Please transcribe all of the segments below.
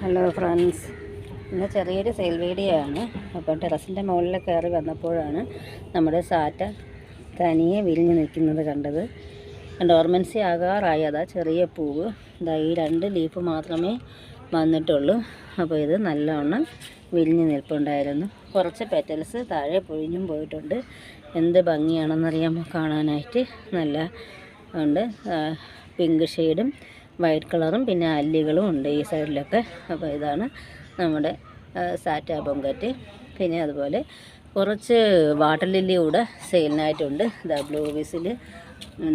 Hello friends ഇന്ന് ചെറിയൊരു sale video ആണ്. അപ്പോൾ ടെറസിന്റെ മുകളിൽ കയറി വന്നപ്പോഴാണ് നമ്മുടെ സാറ്റ തനിയെ വിരിഞ്ഞ് നിൽക്കുന്നത് കണ്ടത്. ഡോർമൻസി ആകാറായി. അതാ ചെറിയ പൂവ്. ഇതാ ഈ രണ്ട് ലീഫ് മാത്രമേ വന്നിട്ടുള്ളൂ. അപ്പോൾ ഇത് നല്ലവണ്ണം വിരിഞ്ഞ് നിൽപ്പുണ്ടായിരുന്നു. കുറച്ച് പെറ്റൽസ് താഴെ പൊഴിഞ്ഞും പോയിട്ടുണ്ട്. എന്ത് ഭംഗിയാണെന്നറിയാമോ? കാണാനായിട്ട് നല്ല ഉണ്ട്. പിങ്ക് ഷെയ്ഡും വൈറ്റ് കളറും പിന്നെ അല്ലികളും ഉണ്ട് ഈ സൈഡിലൊക്കെ. അപ്പോൾ ഇതാണ് നമ്മുടെ സാറ്റ ബൊങ്കറ്റ്. പിന്നെ അതുപോലെ കുറച്ച് വാട്ടർ ലില്ലി കൂടെ സെയിലിനായിട്ടുണ്ട്. ഇതാ ബ്ലൂ വിസിൽ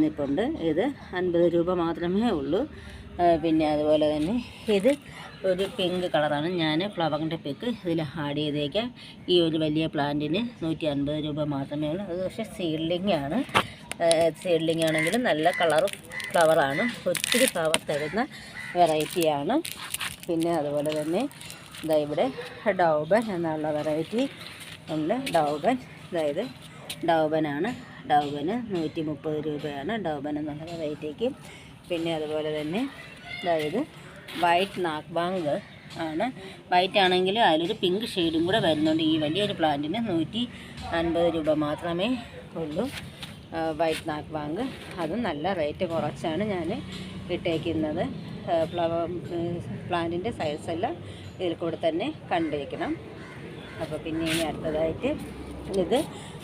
നിൽപ്പുണ്ട് ഇത് അൻപത് രൂപ മാത്രമേ ഉള്ളൂ. പിന്നെ അതുപോലെ തന്നെ ഇത് ഒരു പിങ്ക് കളറാണ്. ഞാൻ ഫ്ലവറിന്റെ പിക്ക് ഇതിൽ ആഡ് ചെയ്തേക്കാം. ഈ ഒരു വലിയ പ്ലാന്റിന് നൂറ്റി അൻപത് രൂപ മാത്രമേ ഉള്ളൂ. അത് പക്ഷേ സീഡ്ലിംഗ് ആണ്. സീഡ്ലിംഗ് ആണെങ്കിലും നല്ല കളർ ഫ്ലവറാണ്. ഒത്തിരി ഫ്ലവർ തരുന്ന വെറൈറ്റിയാണ്. പിന്നെ അതുപോലെ തന്നെ ഇതാ ഇവിടെ ഡൗബൻ എന്നുള്ള വെറൈറ്റി ഉണ്ട്. ഡൗബൻ അതായത് ഡൗബനാണ്. ഡൗബന് നൂറ്റി മുപ്പത് രൂപയാണ് ഡൗബൻ എന്നുള്ള വെറൈറ്റിക്ക്. പിന്നെ അതുപോലെ തന്നെ അതായത് വൈറ്റ് നാക്ബാങ്ക് ആണ്. വൈറ്റ് ആണെങ്കിൽ അതിലൊരു പിങ്ക് ഷെയ്ഡും കൂടെ വരുന്നുണ്ട്. ഈ വലിയൊരു പ്ലാന്റിന് നൂറ്റി അൻപത് രൂപ മാത്രമേ ഉള്ളൂ. വൈറ്റ് നാക്ക് ബാങ്ക്. അതും നല്ല റേറ്റ് കുറച്ചാണ് ഞാൻ ഇട്ടേക്കുന്നത്. ഫ്ലവർ പ്ലാന്റിന്റെ സൈസെല്ലാം ഇതിൽ കൂടെ തന്നെ കണ്ടിരിക്കണം അപ്പോൾ പിന്നെ ഇനി അടുത്തതായിട്ട് ഇത്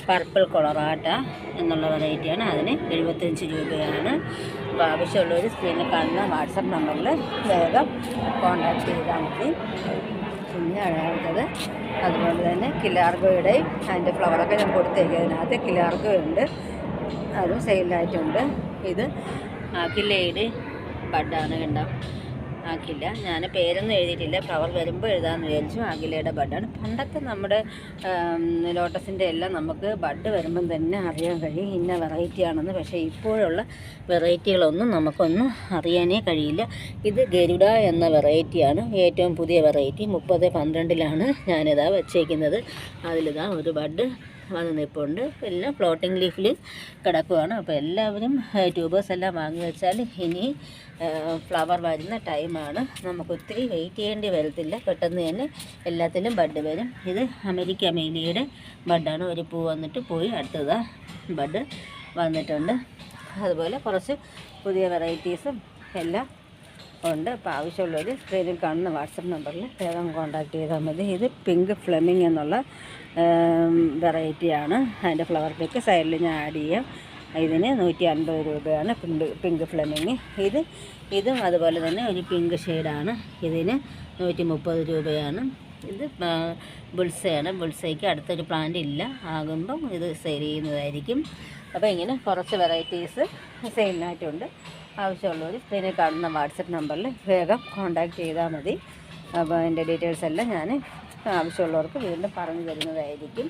പർപ്പിൾ കൊളറാട്ട എന്നുള്ള വെറൈറ്റിയാണ് അതിന് എഴുപത്തഞ്ച് രൂപയാണ്. അപ്പോൾ ആവശ്യമുള്ളവർ സ്ക്രീനിൽ കാണുന്ന വാട്സപ്പ് നമ്പറിൽ വേഗം കോൺടാക്ട് ചെയ്താൽ മതി. പിന്നെ അടുത്തത് അതുപോലെ തന്നെ കിലാർഗോയുടെയും അതിന്റെ ഫ്ലവറൊക്കെ ഞാൻ കൊടുത്തേക്കും. അതിനകത്ത് കിലാർഗോ ഉണ്ട്. അതും സെയിലായിട്ടുണ്ട്. ഇത് ആക്കില്ലയുടെ ബഡാണ് കണ്ടോ? ആക്കില്ല ഞാൻ പേരൊന്നും എഴുതിയിട്ടില്ല. ഫ്ലവർ വരുമ്പോൾ എഴുതാമെന്ന് വിചാരിച്ചു. ആകിലയുടെ ബഡാണ്. പണ്ടത്തെ നമ്മുടെ ലോട്ടസിന്റെ എല്ലാം നമുക്ക് ബഡ് വരുമ്പം തന്നെ അറിയാൻ കഴിയും. ഇന്ന വെറൈറ്റി ആണെന്ന്. പക്ഷേ ഇപ്പോഴുള്ള വെറൈറ്റികളൊന്നും നമുക്കൊന്നും അറിയാനേ കഴിയില്ല. ഇത് ഗരുഡ എന്ന വെറൈറ്റിയാണ് ഏറ്റവും പുതിയ വെറൈറ്റി മുപ്പത് പന്ത്രണ്ടിലാണ് ഞാനിതാ വെച്ചേക്കുന്നത്. അതിലിതാ ഒരു ബഡ് വന്ന് നിൽപ്പുണ്ട്. എല്ലാം ഫ്ലോട്ടിംഗ് ലീഫിൽ കിടക്കുവാണ്. അപ്പോൾ എല്ലാവരും ട്യൂബേഴ്സ് എല്ലാം വാങ്ങി വെച്ചാൽ ഇനി ഫ്ലവർ വരുന്ന ടൈമാണ് നമുക്ക് ഒത്തിരി വെയിറ്റ് ചെയ്യേണ്ടി വരത്തില്ല. പെട്ടെന്ന് തന്നെ എല്ലാത്തിലും ബഡ് വരും. ഇത് അമേരിക്ക മേലിയുടെ ബഡാണ് ഒരു പൂ വന്നിട്ട് പോയി അടുത്തത് ബഡ് വന്നിട്ടുണ്ട്. അതുപോലെ കുറച്ച് പുതിയ വെറൈറ്റീസും എല്ലാം ഉണ്ട്. അപ്പോൾ ആവശ്യമുള്ളവർ സ്ക്രീനിൽ കാണുന്ന വാട്സപ്പ് നമ്പറിൽ വേഗം കോൺടാക്ട് ചെയ്താൽ മതി. ഇത് പിങ്ക് ഫ്ലെമിങ് എന്നുള്ള വെറൈറ്റിയാണ്. അതിന്റെ ഫ്ലവർ പിക്ക് സൈഡിൽ ഞാൻ ആഡ് ചെയ്യാം. ഇതിന് നൂറ്റി അൻപത് രൂപയാണ് പിങ്ക് പിങ്ക് ഫ്ലെമിങ് ഇത് ഇതും അതുപോലെ തന്നെ ഒരു പിങ്ക് ഷെയ്ഡാണ്. ഇതിന് നൂറ്റി മുപ്പത് രൂപയാണ്. ഇത് ബുൾസയാണ്. ബുൾസയ്ക്ക് അടുത്തൊരു പ്ലാന്റ് ഇല്ല. ആകുമ്പം ഇത് സെയിൽ ചെയ്യുന്നതായിരിക്കും. അപ്പോൾ ഇങ്ങനെ കുറച്ച് വെറൈറ്റീസ് സെയിലിനായിട്ടുണ്ട്. ആവശ്യമുള്ളവർ സ്ക്രീനിൽ കാണുന്ന വാട്സപ്പ് നമ്പറിൽ വേഗം കോൺടാക്ട് ചെയ്താൽ മതി. അപ്പോൾ എന്റെ ഡീറ്റെയിൽസ് എല്ലാം ഞാൻ ആവശ്യമുള്ളവർക്ക് വീണ്ടും പറഞ്ഞു തരുന്നതായിരിക്കും.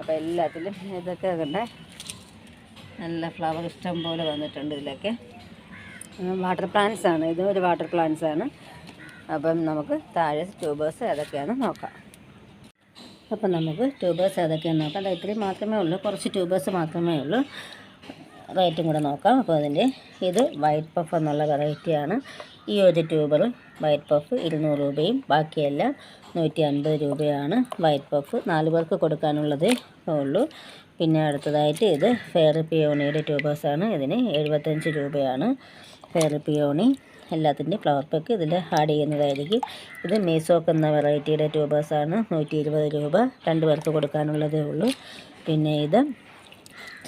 അപ്പോൾ എല്ലാത്തിലും ഇതൊക്കെ കണ്ട നല്ല ഫ്ലവർ ഇഷ്ടം പോലെ വന്നിട്ടുണ്ട് ഇതിലൊക്കെ. വാട്ടർ പ്ലാന്റ്സ് ആണ്. ഇത് ഒരു വാട്ടർ പ്ലാന്റ്സ് ആണ്. അപ്പം നമുക്ക് താഴെ ട്യൂബേഴ്സ് ഏതൊക്കെയാണ് നോക്കാം. അപ്പം നമുക്ക് ട്യൂബേഴ്സ് ഏതൊക്കെയാണെന്ന് നോക്കാം. അത് ഇത്രയും മാത്രമേ ഉള്ളൂ. കുറച്ച് ട്യൂബേഴ്സ് മാത്രമേ ഉള്ളൂ. റേറ്റും കൂടെ നോക്കാം. അപ്പോൾ അതിന്റെ ഇത് വൈറ്റ് പഫ് എന്നുള്ള വെറൈറ്റിയാണ് ഈ ഒരു ട്യൂബർ വൈറ്റ് പഫ് ഇരുന്നൂറ് രൂപയും ബാക്കിയെല്ലാം നൂറ്റി അൻപത് രൂപയാണ് വൈറ്റ് പഫ്. നാല് പേർക്ക് കൊടുക്കാനുള്ളതേ ഉള്ളൂ. പിന്നെ അടുത്തതായിട്ട് ഇത് ഫെയർ പിയോണിയുടെ ട്യൂബേഴ്സാണ് ഇതിന് എഴുപത്തഞ്ച് രൂപയാണ് ഫെയർ പിയോണി എല്ലാത്തിന്റെയും ഫ്ലവർ പെക്ക് ഇതിൽ ആഡ് ചെയ്യുന്നതായിരിക്കും. ഇത് മീസോക്ക് എന്ന വെറൈറ്റിയുടെ ട്യൂബേഴ്സാണ് നൂറ്റി ഇരുപത് രൂപ. രണ്ട് പേർക്ക് കൊടുക്കാനുള്ളതേ ഉള്ളൂ. പിന്നെ ഇത്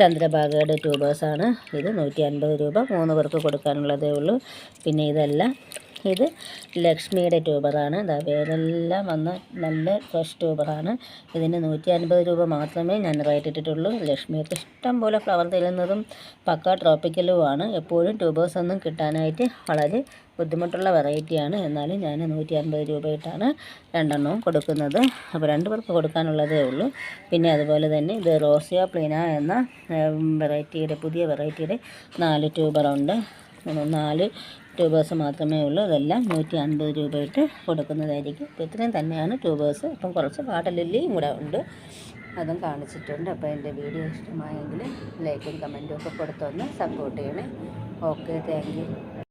ചന്ദ്രഭാഗയുടെ ട്യൂബേഴ്സാണ് ഇത് നൂറ്റി അൻപത് രൂപ മൂന്ന് പേർക്ക് കൊടുക്കാനുള്ളതേ ഉള്ളൂ. പിന്നെ ഇതല്ല ഇത് ലക്ഷ്മിയുടെ ട്യൂബറാണ് ഇതാ വേരെല്ലാം വന്ന നല്ല ഫ്രഷ് ട്യൂബറാണ് ഇതിന് നൂറ്റി അൻപത് രൂപ മാത്രമേ ഞാൻ റേറ്റ് ഇട്ടിട്ടുള്ളൂ. ലക്ഷ്മിയൊക്കെ ഇഷ്ടം പോലെ ഫ്ലവർ തരുന്നതും പക്ക ട്രോപ്പിക്കലുമാണ് എപ്പോഴും ട്യൂബേഴ്സൊന്നും കിട്ടാനായിട്ട് വളരെ ബുദ്ധിമുട്ടുള്ള വെറൈറ്റിയാണ്. എന്നാലും ഞാൻ നൂറ്റി അൻപത് രൂപയിട്ടാണ് രണ്ടെണ്ണവും കൊടുക്കുന്നത്. അപ്പോൾ രണ്ട് പേർക്ക് കൊടുക്കാനുള്ളതേ ഉള്ളൂ. പിന്നെ അതുപോലെ തന്നെ ഇത് റോസിയ പ്ലീന എന്ന വെറൈറ്റിയുടെ പുതിയ വെറൈറ്റിയുടെ നാല് ട്യൂബറുണ്ട്. നാല് ട്യൂബേഴ്സ് മാത്രമേ ഉള്ളൂ. അതെല്ലാം നൂറ്റി അൻപത് രൂപയിട്ട് കൊടുക്കുന്നതായിരിക്കും. അപ്പോൾ ഇത്രയും തന്നെയാണ് ട്യൂബേഴ്സ്. അപ്പം കുറച്ച് വാട്ടർ ലില്ലിയും കൂടെ ഉണ്ട്. അതും കാണിച്ചിട്ടുണ്ട്. അപ്പോൾ എന്റെ വീഡിയോ ഇഷ്ടമായെങ്കിൽ ലൈക്കും കമന്റും ഒക്കെ കൊടുത്തൊന്ന് സപ്പോർട്ട് ചെയ്യണേ. Okay thank